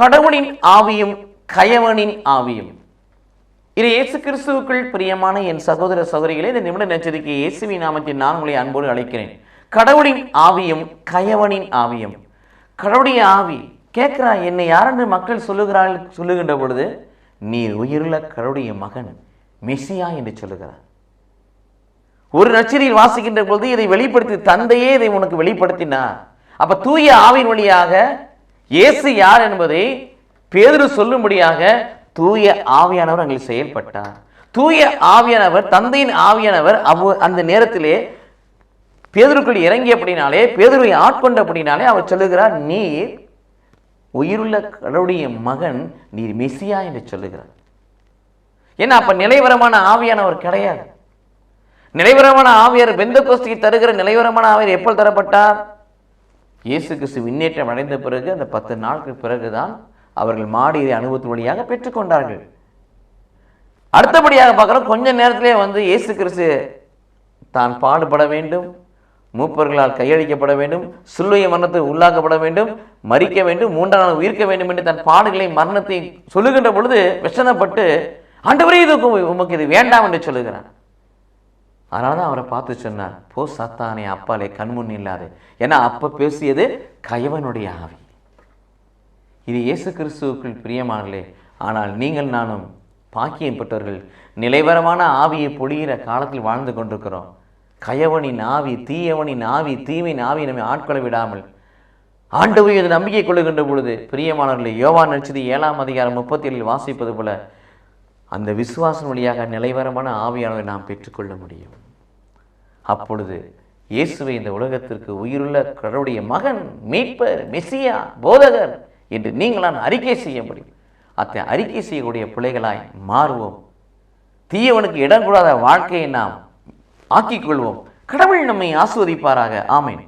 கடவுளின் ஆவியும் கயவனின் ஆவியும். இது இயேசு கிறிஸ்துவுக்குள் பிரியமான என் சகோதர சகோதரிகளே இந்த நிமிட நச்சரிக்கை இயேசுவின் நாமத்தில் நான் உங்களை அன்போடு அழைக்கிறேன். கடவுளின் ஆவியும் கயவனின் ஆவியும். கடவுளுடைய ஆவி கேட்கிறா என்னை யாரென்று மக்கள் சொல்லுகிறாள் சொல்லுகின்ற பொழுது நீ உயிருள்ள கடவுளுடைய மகன் மெசியா என்று சொல்லுகிறார். ஒரு நச்சரியில் வாசிக்கின்ற பொழுது இதை வெளிப்படுத்தி தந்தையே இதை உனக்கு வெளிப்படுத்தினார். அப்ப தூய ஆவின் வழியாக இயேசு யார் என்பதை பேதுரு சொல்லும்படியாக தூய ஆவியானவர் அங்கே செயல்பட்டார். தூய ஆவியானவர் தந்தையின் ஆவியானவர் அவ் அந்த நேரத்திலே பேதுருக்குள் இறங்கியபடினாலே பேதுருவை ஆட்கொண்டபடினாலே அவர் சொல்லுகிறார் நீர் உயிருள்ள கடவுடைய மகன் நீர் மெசியா என்று சொல்லுகிறார். ஏன்னா அப்ப நிலைவரமான ஆவியானவர் கிடையாது. நிலைவரமான ஆவியார் பெந்த கோஸ்திக்கு தருகிற நிலைவரமான ஆவியார் எப்போ தரப்பட்டார்? இயேசு கிறிஸ்து விண்ணேற்றம் அடைந்த பிறகு அந்த பத்து நாட்கள் பிறகுதான் அவர்கள் மாடியை அனுபவத்தின் வழியாக பெற்றுக்கொண்டார்கள் அடுத்தபடியாக பார்க்குறோம் கொஞ்ச நேரத்திலே வந்து இயேசு கிறிஸ்து தான் பாடுபட வேண்டும் மூப்பர்களால் கையளிக்கப்பட வேண்டும் சிலுவை மரணத்தை உள்ளாக்கப்பட வேண்டும் மறிக்க வேண்டும் மூன்றாம் நாள் உயிர்க்க வேண்டும் என்று தன் பாடுகளை மரணத்தை சொல்லுகின்ற பொழுது விஷனப்பட்டு ஆண்டவரே இது உமக்கு இது வேண்டாம் என்று சொல்லுகிறான் அதனால தான் அவரை பார்த்து சொன்னார் போ சத்தானே அப்பாலே கண்முன் இல்லாது. ஏன்னா அப்போ பேசியது கயவனுடைய ஆவி. இது இயேசு கிறிஸ்துவுக்குள் பிரியமானலே ஆனால் நீங்கள் நானும் பாக்கியம் பெற்றவர்கள் நிலைவரமான ஆவியை பொழிகிற காலத்தில் வாழ்ந்து கொண்டிருக்கிறோம். கயவனின் ஆவி தீயவனின் ஆவி தீவின் ஆவி நம்மை ஆட்கொள்ள விடாமல் ஆண்டவர் இது நம்பிக்கை கொள்ளுகின்ற பொழுது பிரியமானவர்களை யோவான் நடிச்சது ஏழாம் அதிகாரம் முப்பத்தி ஏழில் வாசிப்பது போல அந்த விசுவாசம் வழியாக நிலைவரமான ஆவியானவை நாம் பெற்றுக்கொள்ள முடியும். அப்பொழுது இயேசுவை இந்த உலகத்திற்கு உயிருள்ள கடவுளுடைய மகன் மீட்பர் மெசியா போதகர் என்று நீங்களான் அறிக்கை செய்ய முடியும். அத்தை அறிக்கை செய்யக்கூடிய பிள்ளைகளாய் மாறுவோம். தீயவனுக்கு இடம் கூடாத வாழ்க்கையை நாம் ஆக்கிக் கொள்வோம் கடவுள் நம்மை ஆஸ்வதிப்பாராக ஆமேன்.